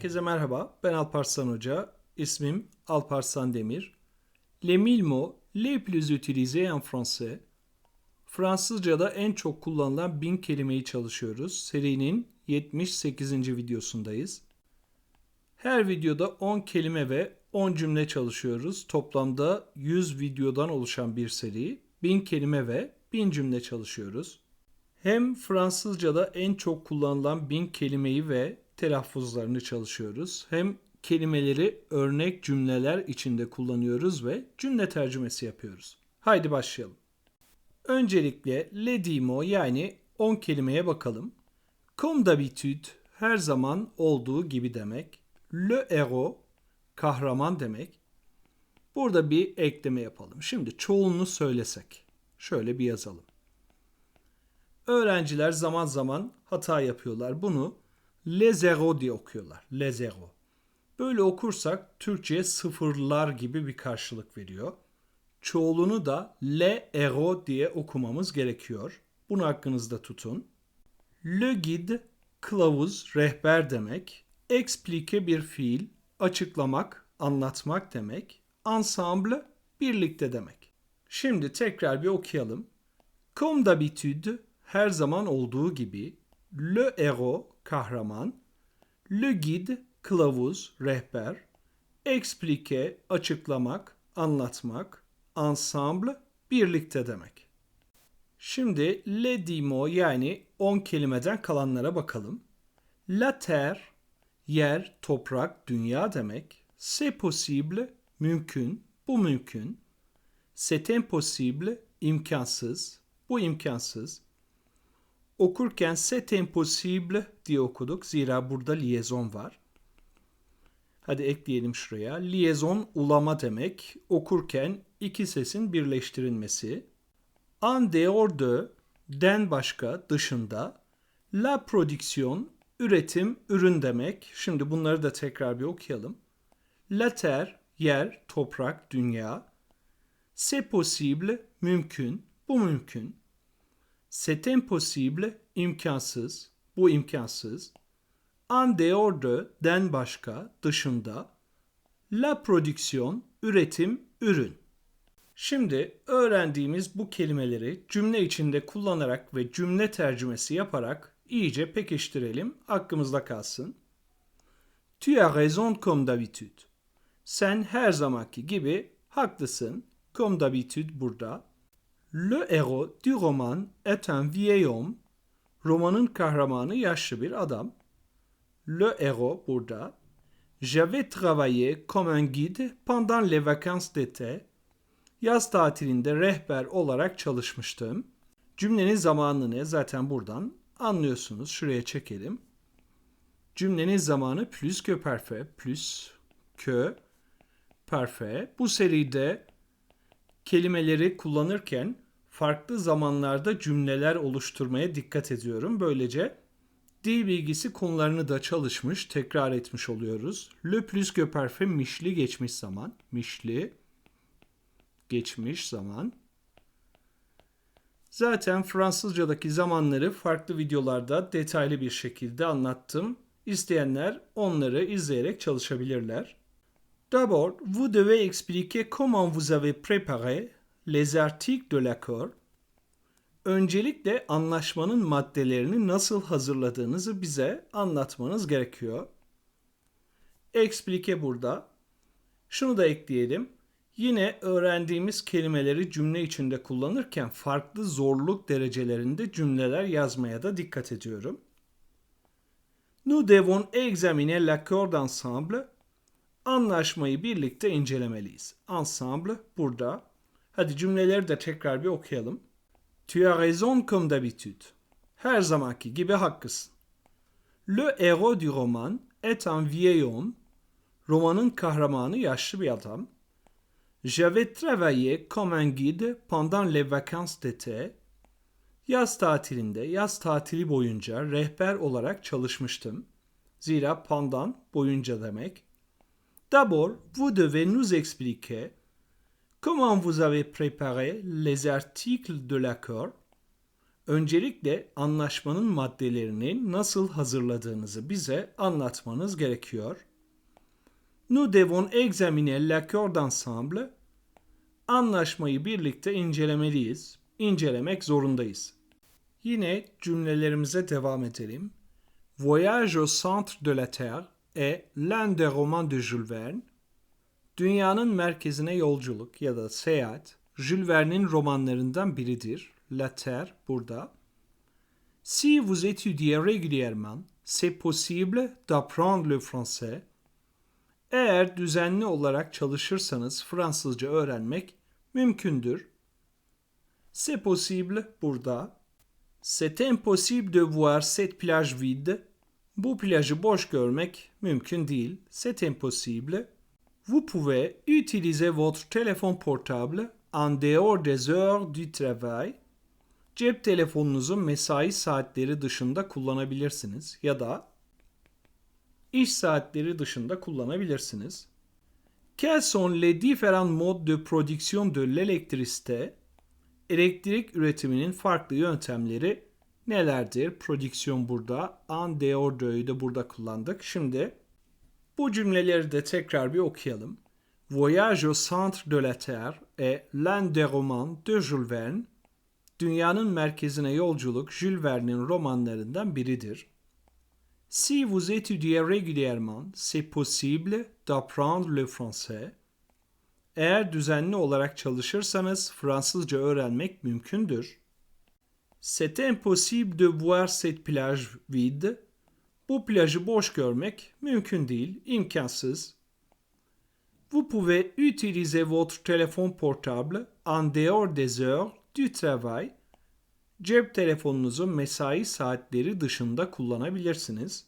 Herkese merhaba. Ben Alparslan Hoca. İsmim Alparslan Demir. Les mille mots les plus utilisés en français. Fransızca'da en çok kullanılan bin kelimeyi çalışıyoruz. Serinin 78. videosundayız. Her videoda 10 kelime ve 10 cümle çalışıyoruz. Toplamda 100 videodan oluşan bir seri. 1000 kelime ve 1000 cümle çalışıyoruz. Hem Fransızca'da en çok kullanılan bin kelimeyi ve telaffuzlarını çalışıyoruz. Hem kelimeleri örnek cümleler içinde kullanıyoruz ve cümle tercümesi yapıyoruz. Haydi başlayalım. Öncelikle le dimo yani 10 kelimeye bakalım. Comme d'habitude her zaman olduğu gibi demek. Le héros kahraman demek. Burada bir ekleme yapalım. Şimdi çoğulunu söylesek. Şöyle bir yazalım. Öğrenciler zaman zaman hata yapıyorlar. Bunu le zero diye okuyorlar. Le zero. Böyle okursak Türkçe'ye sıfırlar gibi bir karşılık veriyor. Çoğulunu da le ero diye okumamız gerekiyor. Bunu aklınızda tutun. Le guide kılavuz, rehber demek. Explique bir fiil, açıklamak, anlatmak demek. Ensemble birlikte demek. Şimdi tekrar bir okuyalım. Comme d'habitude her zaman olduğu gibi le héros kahraman, le guide kılavuz, rehber, explique açıklamak, anlatmak, ensemble birlikte demek. Şimdi le dimo yani 10 kelimeden kalanlara bakalım. La terre yer, toprak, dünya demek. C'est possible mümkün, bu mümkün. C'est impossible imkansız, bu imkansız. Okurken c'est impossible diye okuduk. Zira burada liaison var. Hadi ekleyelim şuraya. Liaison ulama demek. Okurken iki sesin birleştirilmesi. En dehors de den başka dışında. La production üretim ürün demek. Şimdi bunları da tekrar bir okuyalım. La terre yer, toprak, dünya. C'est possible mümkün. Bu mümkün. C'est impossible imkansız. Bu imkansız. En dehors de den başka dışında. La production üretim ürün. Şimdi öğrendiğimiz bu kelimeleri cümle içinde kullanarak ve cümle tercümesi yaparak iyice pekiştirelim, aklımızda kalsın. Tu as raison comme d'habitude. Sen her zamanki gibi haklısın. Comme d'habitude burada. Le héros du roman est un vieil homme. Romanın kahramanı yaşlı bir adam. Le héros burada. J'avais travaillé comme un guide pendant les vacances d'été. Yaz tatilinde rehber olarak çalışmıştım. Cümlenin zamanı ne? Zaten buradan anlıyorsunuz. Şuraya çekelim. Cümlenin zamanı plus que parfait, plus que parfait. Bu seride kelimeleri kullanırken farklı zamanlarda cümleler oluşturmaya dikkat ediyorum. Böylece dil bilgisi konularını da çalışmış, tekrar etmiş oluyoruz. Le plus que parfait mişli geçmiş zaman. Mişli geçmiş zaman. Zaten Fransızcadaki zamanları farklı videolarda detaylı bir şekilde anlattım. İsteyenler onları izleyerek çalışabilirler. D'abord, vous devez expliquer comment vous avez préparé les articles de l'accord. Öncelikle anlaşmanın maddelerini nasıl hazırladığınızı bize anlatmanız gerekiyor. Explique burada. Şunu da ekleyelim. Yine öğrendiğimiz kelimeleri cümle içinde kullanırken farklı zorluk derecelerinde cümleler yazmaya da dikkat ediyorum. Nous devons examiner l'accord ensemble. Anlaşmayı birlikte incelemeliyiz. Ensemble burada. Hadi cümleleri de tekrar bir okuyalım. Tu as raison comme d'habitude. Her zamanki gibi haklısın. Le héros du roman est un vieil homme. Romanın kahramanı yaşlı bir adam. J'avais travaillé comme un guide pendant les vacances d'été. Yaz tatilinde, yaz tatili boyunca rehber olarak çalışmıştım. Zira pendant boyunca demek. D'abord, vous devez nous expliquer comment vous avez préparé les articles de l'accord. Öncelikle anlaşmanın maddelerini nasıl hazırladığınızı bize anlatmanız gerekiyor. Nous devons examiner l'accord d'ensemble. Anlaşmayı birlikte incelemeliyiz. İncelemek zorundayız. Yine cümlelerimize devam edelim. Voyage au centre de la Terre est l'un des romans de Jules Verne. Dünyanın merkezine yolculuk ya da seyahat Jules Verne'in romanlarından biridir. La Terre burada. Si vous étudiez régulièrement, c'est possible d'apprendre le français. Eğer düzenli olarak çalışırsanız Fransızca öğrenmek mümkündür. C'est possible burada. C'est impossible de voir cette plage vide. Bu plajı boş görmek mümkün değil. C'est impossible. Vous pouvez utiliser votre téléphone portable en dehors des heures du travail. Cep telefonunuzu mesai saatleri dışında kullanabilirsiniz ya da iş saatleri dışında kullanabilirsiniz. Quels sont les différents modes de production de l'électricité? Elektrik üretiminin farklı yöntemleri nelerdir? Prodüksiyon burada, en dehors de'yi de burada kullandık. Şimdi bu cümleleri de tekrar bir okuyalım. Voyage au centre de la Terre est l'un des romans de Jules Verne. Dünyanın merkezine yolculuk Jules Verne'in romanlarından biridir. Si vous étudiez régulièrement, c'est possible d'apprendre le français. Eğer düzenli olarak çalışırsanız Fransızca öğrenmek mümkündür. C'est impossible de voir cette plage vide. Bu plajı boş görmek mümkün değil, imkansız. Vous pouvez utiliser votre téléphone portable en dehors des heures du travail. Cep telefonunuzu mesai saatleri dışında kullanabilirsiniz.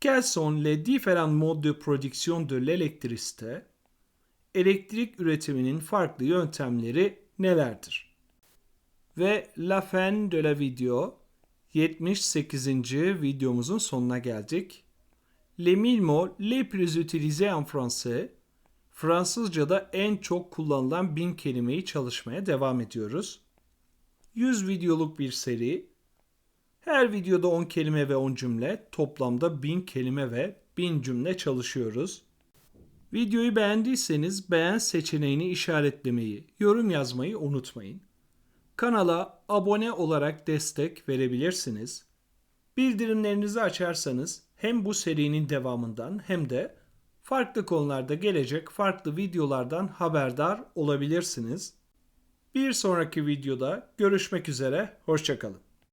Quels sont les différents modes de production de l'électricité? Elektrik üretiminin farklı yöntemleri nelerdir? Ve la fin de la video 78. videomuzun sonuna geldik. Les mille mots plus utilisés en français Fransızca'da en çok kullanılan bin kelimeyi çalışmaya devam ediyoruz. 100 videoluk bir seri. Her videoda 10 kelime ve 10 cümle, toplamda 1000 kelime ve 1000 cümle çalışıyoruz. Videoyu beğendiyseniz beğen seçeneğini işaretlemeyi, yorum yazmayı unutmayın. Kanala abone olarak destek verebilirsiniz. Bildirimlerinizi açarsanız hem bu serinin devamından hem de farklı konularda gelecek farklı videolardan haberdar olabilirsiniz. Bir sonraki videoda görüşmek üzere, hoşçakalın.